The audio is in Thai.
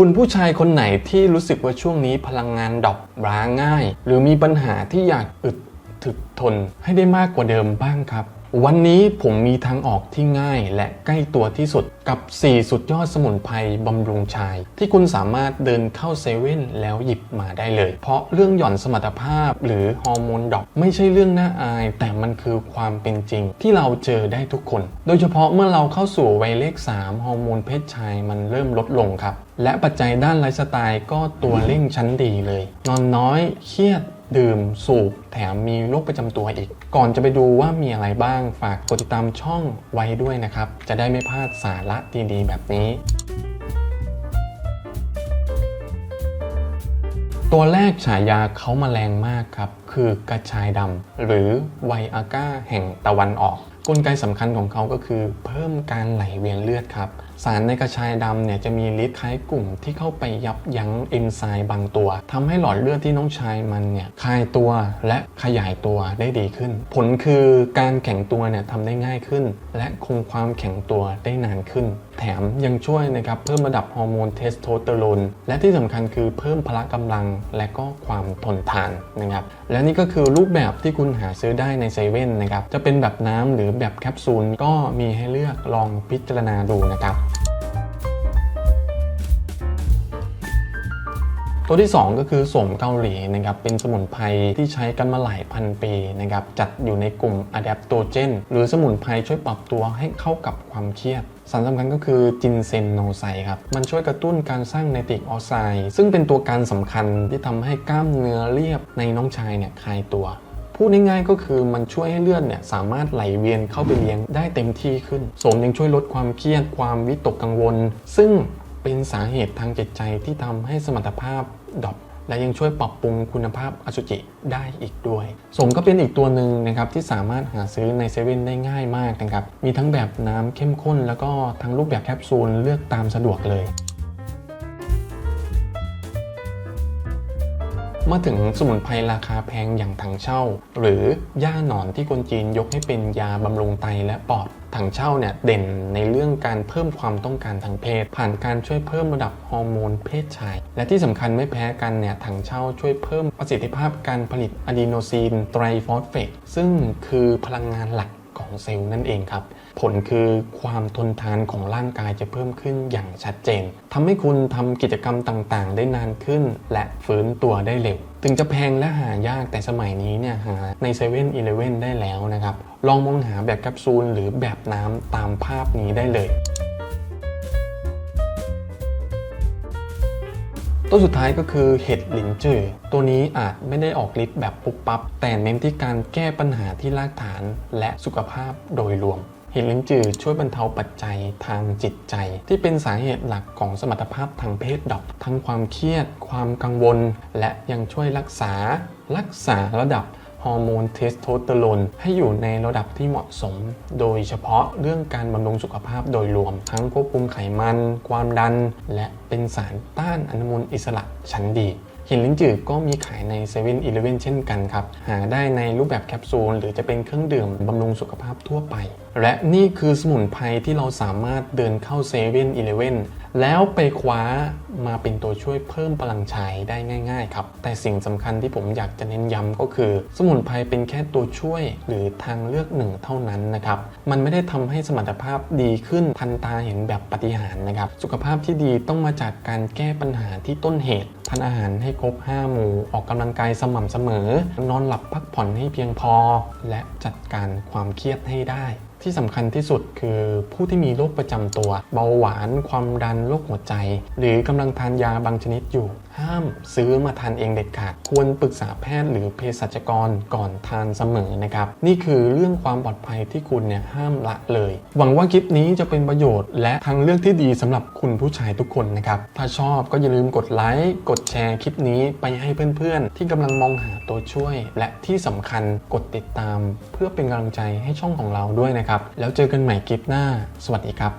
คุณผู้ชายคนไหนที่รู้สึกว่าช่วงนี้พลังงานดรอปร้าง่าย หรือมีปัญหาที่อยากอึดถึกทนให้ได้มากกว่าเดิมบ้างครับ วันนี้ผมมีทางออกที่ง่ายและใกล้ตัวที่สุดกับ 4 สุดยอดสมุนไพรบำรุงชาย ที่คุณสามารถเดินเข้าเซเว่นแล้วหยิบมาได้เลย เพราะเรื่องหย่อนสมรรถภาพหรือฮอร์โมนดอปไม่ใช่เรื่องน่าอาย แต่มันคือความเป็นจริงที่เราเจอได้ทุกคน โดยเฉพาะเมื่อเราเข้าสู่วัยเลข 3 ฮอร์โมนเพศชายมันเริ่มลดลงครับและปัจจัยด้านไลฟ์สไตล์ก็ตัวเร่งชั้นดีเลย นอนน้อย เครียด ดื่มสูบแถมมีโรคประจำตัวอีก ก่อนจะไปดูว่ามีอะไรบ้างฝากกดติดตามช่องไว้ด้วยนะครับ จะได้ไม่พลาดสาระดีๆ แบบนี้ ตัวแรกฉายาเขามาแรงมากครับ คือกระชายดำหรือไวอาก้าแห่งตะวันออก กลไกสำคัญของเขาก็คือเพิ่มการไหลเวียนเลือดครับ สารในกระชายดำเนี่ยจะมีฤทธิ์คล้ายกลุ่มที่เข้าไปยับยั้งเอนไซม์บางตัวทำให้หลอดเลือดที่น้องชายมันเนี่ยคลายตัวและขยายตัวได้ดีขึ้น ผลคือการแข็งตัวเนี่ยทำได้ง่ายขึ้น และคงความแข็งตัวได้นานขึ้น แถมยังช่วยนะครับเพิ่มระดับฮอร์โมนเทสโทสเตอโรนและที่สำคัญคือเพิ่มพละกำลังและก็ความทนทานนะครับและนี่ก็คือรูปแบบที่คุณหาซื้อได้ในเซเว่นนะครับจะเป็นแบบน้ำหรือแบบแคปซูลก็มีให้เลือกลองพิจารณาดูนะครับ ตัวที่ 2 ก็คือสมเกาหลีนะครับเป็นสมุนไพรที่ใช้กันมาหลายพันปีนะครับจัดอยู่ในกลุ่มอะแดปโตเจนหรือสมุนไพรช่วยปรับตัวให้เข้ากับความเครียดสารสำคัญก็คือจินเซนโนไซครับ มันช่วยกระตุ้นการสร้างไนติกออกไซด์ซึ่งเป็นตัวการสำคัญที่ทำให้กล้ามเนื้อเรียบในน้องชายเนี่ยคลายตัว พูดง่ายๆก็คือมันช่วยให้เลือดเนี่ยสามารถไหลเวียนเข้าไปเลี้ยงได้เต็มที่ขึ้น สมยังช่วยลดความเครียดความวิตกกังวล ซึ่ง เป็นสาเหตุทางจิตใจที่ทำให้สมรรถภาพดรอปและยังช่วยปรับปรุงคุณภาพอสุจิได้อีกด้วย สมก็เป็นอีกตัวหนึ่งนะครับที่สามารถหาซื้อในเซเว่นได้ง่ายมากนะครับ มีทั้งแบบน้ำเข้มข้น แล้วก็ทั้งรูปแบบแคปซูลเลือกตามสะดวกเลย มาถึงสมุนไพรราคาแพงอย่างถังเช่า หรือย่าหนอนที่คนจีนยกให้เป็นยาบำรุงไตและปอด ถังเช่าเนี่ยเด่นในเรื่องการเพิ่มความต้องการทางเพศ ผ่านการช่วยเพิ่มระดับฮอร์โมนเพศชาย และที่สำคัญไม่แพ้กันเนี่ยถังเช่าช่วยเพิ่มประสิทธิภาพการผลิตอะดีโนซีนไตรฟอสเฟตซึ่งคือพลังงานหลักของเซลล์นั่นเองครับ ผลคือความทนทานของร่างกายจะเพิ่มขึ้นอย่างชัดเจนทำให้คุณทำกิจกรรมต่างๆ ได้นานขึ้น และฟื้นตัวได้เร็ว ถึงจะแพงและหายากแต่สมัยนี้เนี่ยหาใน7 e เ e ่ e อได้แล้วนะครับ ลองมองหาแบบแคปซูลหรือแบบน้ำตามภาพนี้ได้เลยตัวสุดท้ายก็คือเห็ดหลินจือตัวนี้อาจไม่ได้ออกฤทธิ์แบบปุ๊บปั๊บแต่เน้นที่การแก้ปัญหาที่รากฐานและสุขภาพโดยรวม เห็ดลิ้นจือช่วยบรรเทาปัจจัยทางจิตใจ ที่เป็นสาเหตุหลักของสมรรถภาพทางเพศดอกทั้งความเครียด ความกังวล และยังช่วยรักษา รักษาระดับฮอร์โมนเทสโทสเตอโรนให้อยู่ในระดับที่เหมาะสม โดยเฉพาะเรื่องการบำรุงสุขภาพโดยรวม ทั้งควบคุมไขมัน ความดัน และเป็นสารต้านอนุมูลอิสระชั้นดี หินลิ้นจืดก็มีขายใน7 e เ e ่ e เช่นกันครับ หาได้ในรูปแบบแคปซูล หรือจะเป็นเครื่องดื่มบำรุงสุขภาพทั่วไป และนี่คือสมุนไพรที่เราสามารถเดินเข้า7 e เ e ่ e อ แล้วไปคว้ามาเป็นตัวช่วยเพิ่มพลังชายได้ง่าย ๆ ครับ แต่สิ่งสำคัญที่ผมอยากจะเน้นย้ำก็คือ สมุนไพรเป็นแค่ตัวช่วยหรือทางเลือกหนึ่งเท่านั้นนะครับ มันไม่ได้ทำให้สมรรถภาพดีขึ้นทันตาเห็นแบบปฏิหารนะครับ สุขภาพที่ดีต้องมาจากการแก้ปัญหาที่ต้นเหตุทานอาหารให้ครบ 5 หมู่ ออกกำลังกายสม่ำเสมอ นอนหลับพักผ่อนให้เพียงพอ และจัดการความเครียดให้ได้ที่สำคัญที่สุดคือผู้ที่มีโรคประจำตัว เบาหวาน ความดันโรคหัวใจ หรือกำลังทานยาบางชนิดอยู่ ห้ามซื้อมาทานเองเด็ดขาด ควรปรึกษาแพทย์หรือเภสัชกรก่อนทานเสมอนะครับ นี่คือเรื่องความปลอดภัยที่คุณเนี่ยห้ามละเลย หวังว่าคลิปนี้จะเป็นประโยชน์และทางเลือกที่ดีสำหรับคุณผู้ชายทุกคนนะครับ ถ้าชอบก็อย่าลืมกดไลค์ กดแชร์คลิปนี้ไปให้เพื่อนๆ ที่กำลังมองหาตัวช่วย และที่สำคัญกดติดตาม เพื่อเป็นกำลังใจให้ช่องของเราด้วยนะครับ แล้วเจอกันใหม่คลิปหน้า สวัสดีครับ